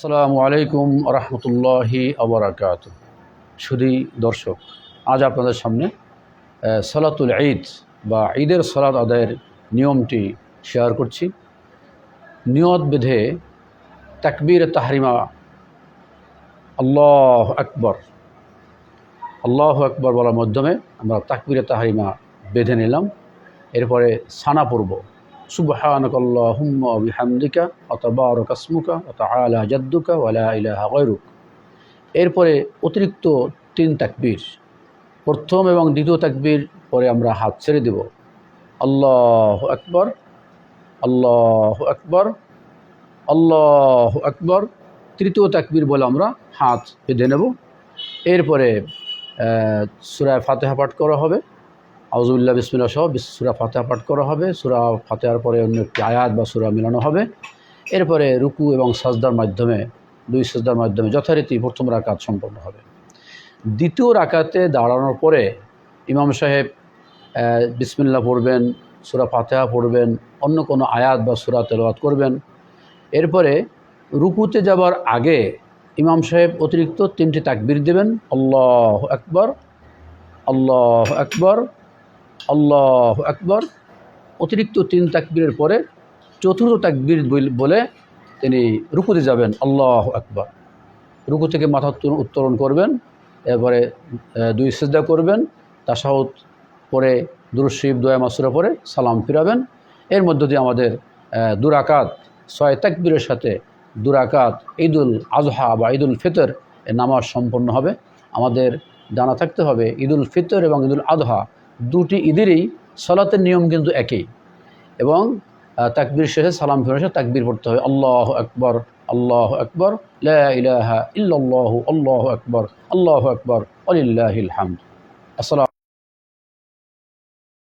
আসসালামু আলাইকুম রহমতুল্লাহি আবরাকাত শুধুই দর্শক, আজ আপনাদের সামনে সলাতুল ঈদ বা ঈদের সালাত আদায়ের নিয়মটি শেয়ার করছি। নিয়ত বেঁধে তাকবীর তাহরিমা, আল্লাহ আকবর। আল্লাহ আকবর বলার মাধ্যমে আমরা তাকবীরে তাহরিমা বেঁধে নিলাম। এরপরে সানা পড়ব। এরপরে অতিরিক্ত তিন তাকবীর। প্রথম এবং দ্বিতীয় তাকবীর পরে আমরা হাত ছেড়ে দেব। আল্লাহ আকবর আল্লাহ আকবর আল্লাহ আকবর। তৃতীয় তাকবীর বলে আমরা হাত বেঁধে নেব। এরপরে সুরায় ফাতেহা পাঠ করা হবে। আউজুবিল্লাহ বিসমিল্লা সহ সুরা ফাতেহা পাঠ করা হবে। সুরা ফাতেহার পরে অন্য একটি আয়াত বা সুরা মিলানো হবে। এরপরে রুকু এবং সাজদার মাধ্যমে দুই সাজদার মাধ্যমে যথারীতি প্রথম রাকাত সম্পন্ন হবে। দ্বিতীয় রাকাতে দাঁড়ানোর পরে ইমাম সাহেব আহ, বিসমিল্লাহ পড়বেন সুরা ফাতেহা পড়বেন অন্য কোনো আয়াত বা সুরা তেলাওয়াত করবেন। এরপরে রুকুতে যাবার আগে ইমাম সাহেব অতিরিক্ত তিনটি তাকবির দেবেন। আল্লাহ আকবর আল্লাহ আকবর আল্লাহ আকবর। অতিরিক্ত তিন তাকবীরের পরে চতুর্থ তাকবীর বল- তিনি রুকুতে যাবেন, আল্লাহ আকবর। রুকু থেকে মাথা উত্তোলন- করবেন, এরপরে দুই সেজদা করবেন, তাসাহুদ পরে দুরুশিব দয়া, মাসুরা পরে সালাম ফিরাবেন। এর মধ্য দিয়ে আমাদের দুরাকাত, ছয় তাকবীরের সাথে দুরাকাত, ঈদুল আজহা বা ঈদুল ফিতর, এর নামাজ সম্পন্ন হবে। আমাদের জানা থাকতে হবে ঈদুল ফিতর এবং ঈদুল আজহা দুটি ঈদেরই সলাতের নিয়ম কিন্তু একই। এবং তাকবির শেষে সালাম ফিরে শেষে তাকবির পড়তে হবে আল্লাহ আকবর আল্লাহ আকবর ইলাহা ইল্লাল্লাহু, আল্লাহ আকবর আল্লাহ আকবর আলিল্লাহিল হামদ। আসসালাম